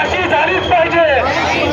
अशी झालीच पाहिजे.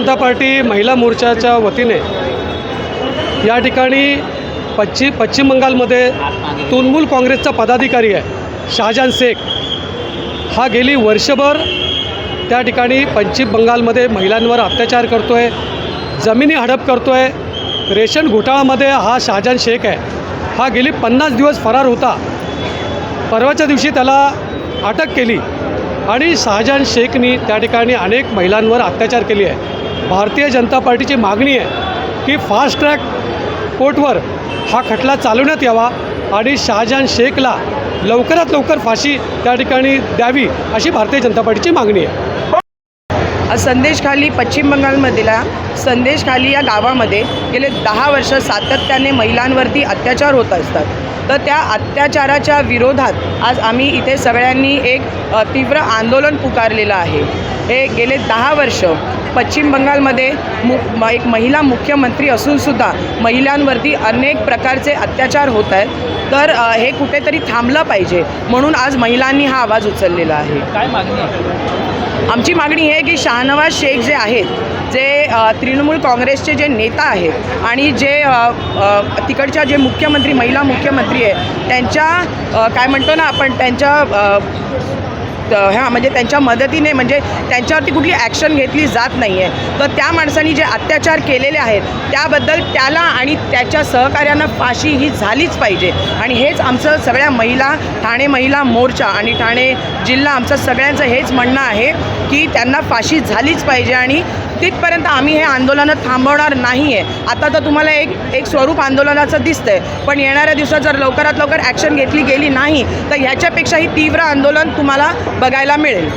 जनता पार्टी महिला मोर्चाच्या वतीने या ठिकाणी पश्चिम पश्चिम बंगालमध्ये तृणमूल काँग्रेसचा पदाधिकारी आहे शहाजान शेख. हा गेली वर्षभर त्या ठिकाणी पश्चिम बंगालमध्ये महिलांवर अत्याचार करतो आहे जमिनी हडप करतो आहे रेशन घोटाळामध्ये हा शहाजान शेख आहे. हा गेली पन्नास दिवस फरार होता. परवाच्या दिवशी त्याला अटक केली आणि शहाजहान शेखनी त्या ठिकाणी अनेक महिलांवर अत्याचार केली आहे भारतीय जनता पार्टीची मागणी आहे की फास्ट ट्रॅक कोर्टवर हा खटला चालवण्यात यावा आणि शहाजहान शेखला लवकरात लवकर फाशी त्या ठिकाणी द्यावी अशी भारतीय जनता पार्टीची मागणी आहे. संदेशखाली पश्चिम बंगालमधील संदेशखाली या गावामध्ये गेले दहा वर्ष सातत्याने महिलांवरती अत्याचार होत असतात. तर त्या अत्याचाराच्या विरोधात आज आम्ही इथे सगळ्यांनी एक तीव्र आंदोलन पुकारलेलं आहे. हे गेले दहा वर्ष पश्चिम बंगालमध्ये मु एक महिला मुख्यमंत्री असूनसुद्धा महिलांवरती अनेक प्रकारचे अत्याचार होत आहेत. तर हे कुठेतरी थांबलं पाहिजे. म्हणून आज महिलांनी हा आवाज उचललेला आहे. काय मागणी आमची मागणी ही आहे की शहानवाज शेख जे आहेत जे तृणमूल काँग्रेसचे जे नेता आहेत आणि जे तिकडच्या जे मुख्यमंत्री महिला मुख्यमंत्री आहे त्यांच्या काय म्हणतो ना आपण त्यांच्या ह्या म्हणजे त्यांच्या मदतीने म्हणजे त्यांच्यावरती कुठली ॲक्शन घेतली जात नाही आहे तर त्या माणसांनी जे अत्याचार केलेले आहेत त्याबद्दल त्याला आणि त्याच्या सहकार्यांना फाशी ही झालीच पाहिजे. आणि हेच आमचं सगळ्या महिला ठाणे महिला मोर्चा आणि ठाणे जिल्हा आमचं सगळ्यांचं हेच म्हणणं आहे की त्यांना फाशी झालीच पाहिजे आणि तिथपर्यंत आम्ही हे आंदोलनं थांबवणार नाही आहे आता तर तुम्हाला एक एक स्वरूप आंदोलनाचं दिसतंय. पण येणाऱ्या दिवसात जर लवकरात लवकर ॲक्शन घेतली गेली नाही तर ह्याच्यापेक्षाही तीव्र आंदोलन तुम्हाला बघायला मिळेल.